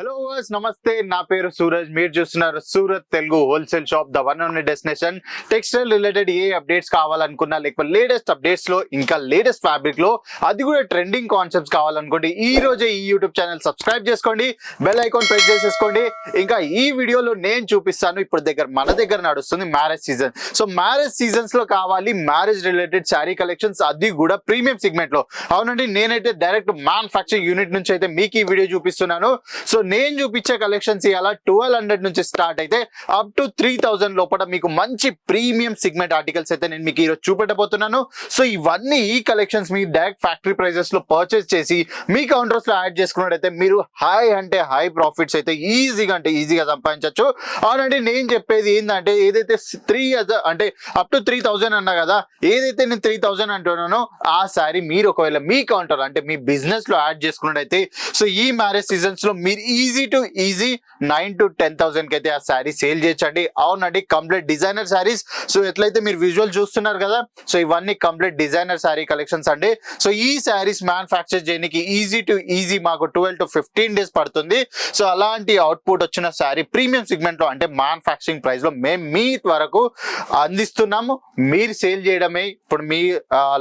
Hello నమస్తే. నా పేరు సూరజ్. మీరు చూస్తున్నారు Surat Telugu wholesale shop the one only destination. Textile related A updates కావాలనుకున్నా లేకపోతే లేటెస్ట్ అప్డేట్స్లో ఇంకా లేటెస్ట్ ఫ్యాబ్రిక్లో అది కూడా ట్రెండింగ్ కాన్సెప్ట్స్ కావాలనుకోండి ఈ రోజే ఈ యూట్యూబ్ ఛానల్ సబ్స్క్రైబ్ చేసుకోండి బెల్ ఐకాన్ ప్రెస్ చేసేసుకోండి. ఇంకా ఈ వీడియోలో నేను చూపిస్తాను ఇప్పుడు దగ్గర మన దగ్గర నడుస్తుంది మ్యారేజ్ సీజన్ సో మ్యారేజ్ సీజన్స్లో కావాలి మ్యారేజ్ రిలేటెడ్ శారీ కలెక్షన్స్ అది కూడా ప్రీమియం సెగ్మెంట్లో. అవునండి నేనైతే డైరెక్ట్ మ్యానుఫాక్చరింగ్ యూనిట్ నుంచి అయితే మీకు ఈ వీడియో చూపిస్తున్నాను. సో నేను చూపించే కలెక్షన్స్ ఇలా ట్వెల్వ్ హండ్రెడ్ నుంచి స్టార్ట్ అయితే అప్ టు త్రీ థౌజండ్ లోపల మీకు మంచి ప్రీమియం సిగ్మెంట్ ఆర్టికల్స్ అయితే నేను మీకు ఈరోజు చూపెట్టబోతున్నాను. సో ఇవన్నీ ఈ కలెక్షన్స్ మీ డైరెక్ట్ ఫ్యాక్టరీ ప్రైజెస్లో పర్చేస్ చేసి మీ కౌంటర్స్లో యాడ్ చేసుకున్నట్టయితే మీరు హై అంటే హై ప్రాఫిట్స్ అయితే ఈజీగా అంటే ఈజీగా సంపాదించవచ్చు అవునండి నేను చెప్పేది ఏంటంటే ఏదైతే త్రీ అంటే అప్ టు త్రీ థౌజండ్ అన్నా కదా ఏదైతే నేను త్రీ థౌజండ్ అంటున్నానో ఆ శారీ మీరు ఒకవేళ మీ కౌంటర్ అంటే మీ బిజినెస్లో యాడ్ చేసుకున్నట్టయితే సో ఈ మ్యారేజ్ సీజన్స్లో మీరు easy to easy nine to ten థౌసండ్కి అయితే ఆ శారీ సేల్ చేయొచ్చండి అవునండి కంప్లీట్ డిజైనర్ శారీస్ సో ఎట్లయితే మీరు విజువల్ చూస్తున్నారు కదా సో ఇవన్నీ కంప్లీట్ డిజైనర్ శారీ కలెక్షన్స్ అండి. సో ఈ శారీస్ మ్యానుఫ్యాక్చర్ చేయడానికి ఈజీ టు ఈజీ మాకు ట్వెల్వ్ టు ఫిఫ్టీన్ డేస్ పడుతుంది. సో అలాంటి అవుట్పుట్ వచ్చిన శారీ ప్రీమియం సెగ్మెంట్లో అంటే మ్యానుఫ్యాక్చరింగ్ ప్రైస్లో మేము మీ వరకు అందిస్తున్నాము. మీరు సేల్ చేయడమే. ఇప్పుడు మీ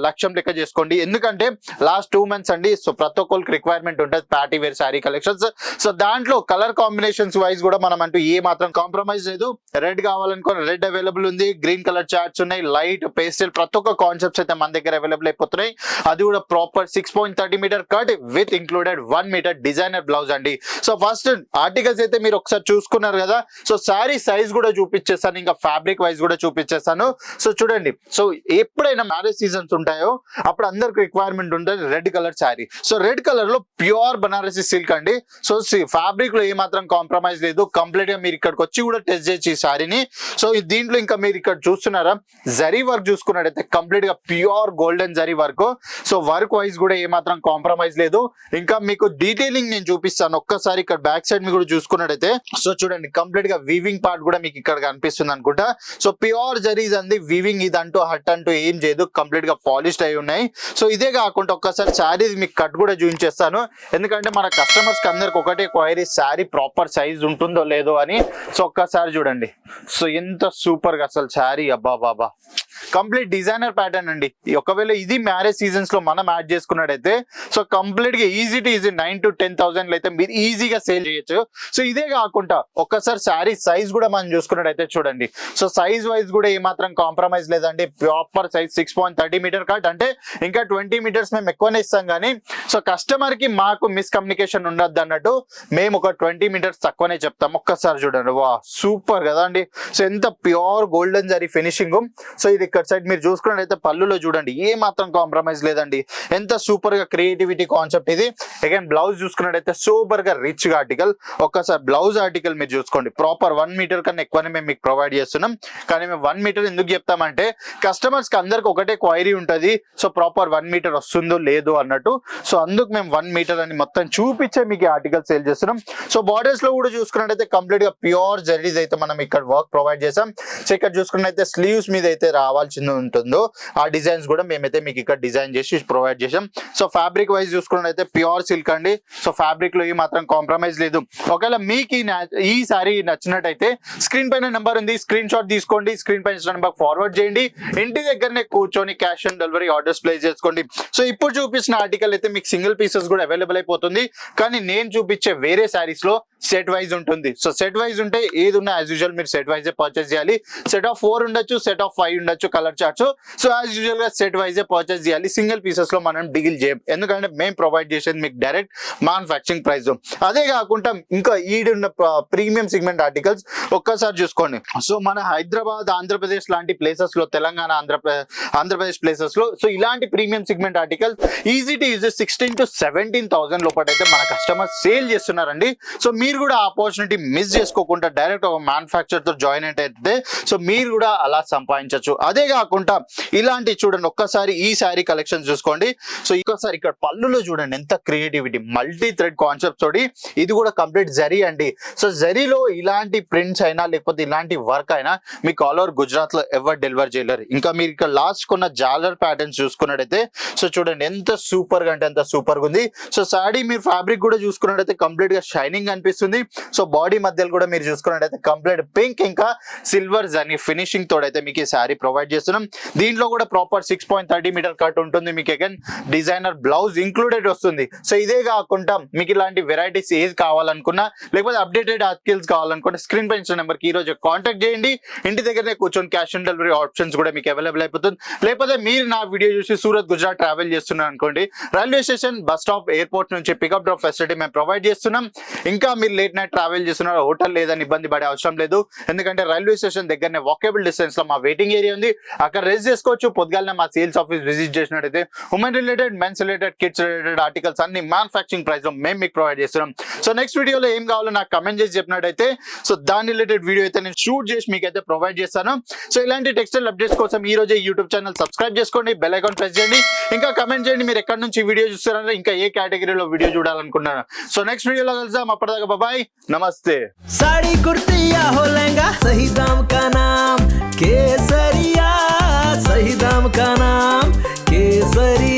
లక్ష్యం లెక్క చేసుకోండి. ఎందుకంటే లాస్ట్ టూ మంత్స్ అండి సో ప్రతి ఒక్కరికి రిక్వైర్మెంట్ ఉంటుంది party wear sari collections so దాంట్లో కలర్ కాంబినేషన్స్ వైజ్ కూడా మనం అంటూ ఏ మాత్రం కాంప్రమైజ్ లేదు. రెడ్ కావాలనుకో రెడ్ అవైలబుల్ ఉంది. గ్రీన్ కలర్ చార్ట్స్ ఉన్నాయి. లైట్ పేస్టల్ ప్రతి ఒక్క కాన్సెప్ట్స్ అయితే మన దగ్గర అవైలబుల్ అయిపోతున్నాయి. అది కూడా proper six point thirty metre cut with included one metre designer blouse అండి. సో ఫస్ట్ ఆర్టికల్స్ అయితే మీరు ఒకసారి చూసుకున్నారు కదా. సో శారీ సైజ్ కూడా చూపించేస్తాను. ఇంకా ఫ్యాబ్రిక్ వైజ్ కూడా చూపించేస్తాను. సో చూడండి. సో ఎప్పుడైనా మ్యారేజ్ సీజన్స్ ఉంటాయో అప్పుడు అందరికి రిక్వైర్మెంట్ ఉంటుంది red colour sari. So red కలర్లో ప్యూర్ బనారసి సిల్క్ అండి. సో ఫ్యాబ్రిక్లో ఏమాత్రం కాంప్రమైజ్ లేదు. కంప్లీట్గా మీరు ఇక్కడికి వచ్చి కూడా టెస్ట్ చేయొచ్చు ఈ శారీని. సో దీంట్లో ఇంకా మీరు ఇక్కడ చూస్తున్నారా? జరీ వర్క్ చూసుకున్నట్టయితే కంప్లీట్గా pure golden zari work. So work wise కూడా ఏమాత్రం కాంప్రమైజ్ లేదు. ఇంకా మీకు డీటెయిలింగ్ నేను చూపిస్తాను. ఒక్కసారి ఇక్కడ బ్యాక్ సైడ్ మీరు కూడా చూసుకున్నట్టయితే. సో చూడండి కంప్లీట్గా వీవింగ్ పార్ట్ కూడా మీకు ఇక్కడ కనిపిస్తుంది అనుకుంటా. సో ప్యూర్ జరీస్ అంది వీవింగ్ ఇది అంటూ హట్ అంటూ ఏం చేయదు. కంప్లీట్గా పాలిష్డ్ అయి ఉన్నాయి. సో ఇదే కాకుండా ఒక్కసారి శారీ మీకు కట్ కూడా చూపించేస్తాను. ఎందుకంటే మన కస్టమర్స్కి అందరికి ఒకటే ఎంక్వైరీ శారీ ప్రాపర్ సైజ్ ఉంటుందో లేదో అని సో ఒక్కసారి చూడండి. సో ఎంత సూపర్గా అసలు శారీ అబ్బా బాబా. కంప్లీట్ డిజైనర్ ప్యాటర్న్ అండి. ఒకవేళ ఇది మ్యారేజ్ సీజన్స్లో మనం యాడ్ చేసుకున్నట్టయితే సో కంప్లీట్గా easy to easy nine to ten thousand అయితే మీరు ఈజీగా సేల్ చేయొచ్చు. సో ఇదే కాకుండా ఒక్కసారి శారీ సైజ్ కూడా మనం చూసుకున్నట్టయితే చూడండి. సో సైజ్ వైజ్ కూడా ఏమాత్రం కాంప్రమైజ్ లేదండి. Proper size six point metre cut అంటే ఇంకా ట్వంటీ మీటర్స్ మేము ఎక్కువనే ఇస్తాం కానీ సో కస్టమర్కి మాకు మిస్కమ్యూనికేషన్ ఉండద్దు అన్నట్టు మేము ఒక ట్వంటీ మీటర్స్ తక్కువనే చెప్తాం. ఒక్కసారి చూడండి. వా సూపర్ కదా అండి సో ఎంత pure golden zari finishing so ఇది ఇక్కడ సైడ్ మీరు చూసుకున్నట్టయితే పళ్ళులో చూడండి ఏ మాత్రం కాంప్రమైజ్ లేదండి. ఎంత సూపర్గా క్రియేటివిటీ కాన్సెప్ట్ ఇది. అగైన్ బ్లౌజ్ చూసుకున్నట్టయితే సూపర్గా రిచ్గా ఆర్టికల్ ఒక్కసారి బ్లౌజ్ ఆర్టికల్ మీరు చూసుకోండి. ప్రాపర్ వన్ మీటర్ కన్నా ఎక్కువనే మేము మీకు ప్రొవైడ్ చేస్తున్నాం. కానీ మేము వన్ మీటర్ ఎందుకు చెప్తామంటే కస్టమర్స్కి అందరికి ఒకటే క్వైరీ ఉంటుంది. సో ప్రాపర్ వన్ మీటర్ వస్తుందో లేదో అన్నట్టు. సో అందుకు మేము వన్ మీటర్ అని మొత్తం చూపించే మీకు ఆర్టికల్ సేల్ చేస్తున్నాం. సో బార్డర్స్లో కూడా చూసుకున్నట్టయితే కంప్లీట్గా ప్యూర్ జరీస్ అయితే మనం ఇక్కడ వర్క్ ప్రొవైడ్ చేసాం సో ఇక్కడ చూసుకున్నట్టయితే స్లీవ్స్ మీద అయితే కావాల్సింది ఉంటుందో ఆ డిజైన్స్ కూడా మేమైతే మీకు ఇక్కడ డిజైన్ చేసి ప్రొవైడ్ చేసాం సో ఫ్యాబ్రిక్ వైజ్ చూసుకున్నట్లయితే ప్యూర్ సిల్క్ అండి. సో ఫ్యాబ్రిక్లో ఈ మాత్రం కాంప్రమైజ్ లేదు. ఒకవేళ మీకు ఈ ఈ సారీ నచ్చినట్టయితే స్క్రీన్ పైన నెంబర్ ఉంది. స్క్రీన్ షాట్ తీసుకోండి. స్క్రీన్ పైన నెంబర్ ఫార్వర్డ్ చేయండి. ఇంటి దగ్గరనే కూర్చొని cash on delivery orders place చేసుకోండి. సో ఇప్పుడు చూపించిన ఆర్టికల్ అయితే మీకు సింగిల్ పీసెస్ కూడా అవైలబుల్ అయిపోతుంది. కానీ నేను చూపించే వేరే శారీస్లో సెట్ వైజ్ ఉంటుంది. సో సెట్ వైజ్ ఉంటే ఏది ఉన్నా యాజ్ యూజువల్ మీరు సెట్ వైజే పర్చేస్ చేయాలి. సెట్ ఆఫ్ ఫోర్ ఉండొచ్చు సెట్ ఆఫ్ ఫైవ్ ఉండొచ్చు. కలర్ చార్ట్స్ సో యాజ్ యూజువల్గా సెట్ వైజే పర్చేస్ చేయాలి. సింగిల్ పీసెస్లో మనం డీల్ చేయం. ఎందుకంటే మేము ప్రొవైడ్ చేసేది మీకు డైరెక్ట్ మ్యానుఫాక్చరింగ్ ప్రైస్ అదే కాకుండా ఇంకా ఈడున్న ప్రీమియం సిగ్మెంట్ ఆర్టికల్స్ ఒక్కసారి చూసుకోండి. సో మన హైదరాబాద్ ఆంధ్రప్రదేశ్ లాంటి ప్లేసెస్లో తెలంగాణ ఆంధ్రప్రదేశ్ ఆంధ్రప్రదేశ్ ప్లేసెస్లో సో ఇలాంటి premium segment articles easy to use sixteen to seventeen thousand లోపల అయితే మన కస్టమర్ సేల్ చేస్తున్నారండి. సో మీరు కూడా ఆపర్చునిటీ మిస్ చేసుకోకుండా డైరెక్ట్ ఒక మ్యానుఫాక్చర్తో జాయిన్ అయితే సో మీరు కూడా అలా సంపాదించవచ్చు. అదే కాకుండా ఇలాంటి చూడండి ఒక్కసారి ఈ శారీ కలెక్షన్ చూసుకోండి. సో ఇంకోసారి ఇక్కడ పళ్ళులో చూడండి ఎంత క్రియేటివిటీ మల్టీ థ్రెడ్ కాన్సెప్ట్ తోటి ఇది కూడా కంప్లీట్ జరీ అండి. సో జరీలో ఇలాంటి ప్రింట్స్ అయినా లేకపోతే ఇలాంటి వర్క్ అయినా మీకు ఆల్ ఓవర్ గుజరాత్లో ఎవరు డెలివర్ చేయలేరు. ఇంకా మీరు ఇక్కడ లాస్ట్ కొన్న జాలర్ ప్యాటర్న్స్ చూసుకున్నట్టయితే సో చూడండి ఎంత సూపర్గా అంటే ఎంత సూపర్గా ఉంది. సో శారీ మీరు ఫ్యాబ్రిక్ కూడా చూసుకున్నట్టయితే కంప్లీట్గా షైనింగ్ అనిపిస్తుంది. కనిపిస్తుంది సో బాడీ మధ్యలో కూడా మీరు చూసుకున్నట్టయితే కంప్లీట్ పింక్ ఇంకా సిల్వర్ జర్నీ ఫినిషింగ్ తోడైతే మీకు ఈ శారీ ప్రొవైడ్ ప్రొవైడ్ చేస్తున్నాం. దీంట్లో కూడా proper six point thirty metre cut ఉంటుంది మీకు అగైన్ డిజైనర్ బ్లౌజ్ ఇంక్లూడెడ్ వస్తుంది. సో ఇదే కాకుండా మీకు ఇలాంటి వెరైటీస్ ఏది కావాలనుకున్నా లేకపోతే అప్డేటెడ్ ఆర్టికల్స్ కావాలనుకుంటే స్క్రీన్ పై ఇచ్చిన నెంబర్కి ఈ రోజు కాంటాక్ట్ చేయండి. ఇంటి దగ్గరనే కూర్చొని క్యాష్ ఆన్ డెలివరీ ఆప్షన్స్ కూడా మీకు అవైలబుల్ అయిపోతుంది. లేకపోతే మీరు నా వీడియో చూసి సూరత్ గుజరాత్ ట్రావెల్ చేస్తున్నారు అనుకోండి railway station bus stop airport నుంచి పికప్ డ్రాప్ ఫెసిలిటీ మేము ప్రొవైడ్ చేస్తున్నాం. ఇంకా మీరు లేట్ నైట్ ట్రావెల్ చేస్తున్నారు హోటల్ లేదని ఇబ్బంది పడే అవసరం లేదు. ఎందుకంటే రైల్వే స్టేషన్ దగ్గరనే వాకేబుల్ డిస్టెన్స్లో మా వెయిటింగ్ ఏరియా ఉంది. అక్కడ రెస్ట్ చేసుకోవచ్చు పొద్దుగాలనే మా సేల్స్ ఆఫీస్ విజిట్ చేసినట్టయితే women related men's related kids related articles అన్ని మ్యానుఫాక్చరింగ్ ప్రైస్ లో మేము మీకు ప్రొవైడ్ చేస్తున్నాం సో నెక్స్ట్ వీడియోలో ఏం కావాలో నాకు కమెంట్ చేసి చెప్పినట్టయితే సో దాని రిలేటెడ్ వీడియో అయితే నేను షూట్ చేసి మీకు అయితే ప్రొవైడ్ చేస్తాను సో ఇలాంటి టెక్స్టైల్ అప్డేట్స్ కోసం ఈ రోజే యూట్యూబ్ ఛానల్ సబ్స్క్రైబ్ చేసుకోండి బెల్ ఐకాన్ ప్రెస్ చేయండి ఇంకా కమెంట్ చేయండి మీరు ఎక్కడి నుంచి వీడియో చూస్తారో ఇంకా ఏ కేటగిరీలో వీడియో చూడాలనుకుంటున్నారు సో నెక్స్ట్ వీడియోలో కలుద్దాం అప్పటిదాకా బాబాయ్ నమస్తే साड़ी कुर्ती या हो लहंगा सही दाम का नाम केसरिया ಶ್ರೀರಾಮ ಕಾ ನಾಮ ಕೇಸರಿ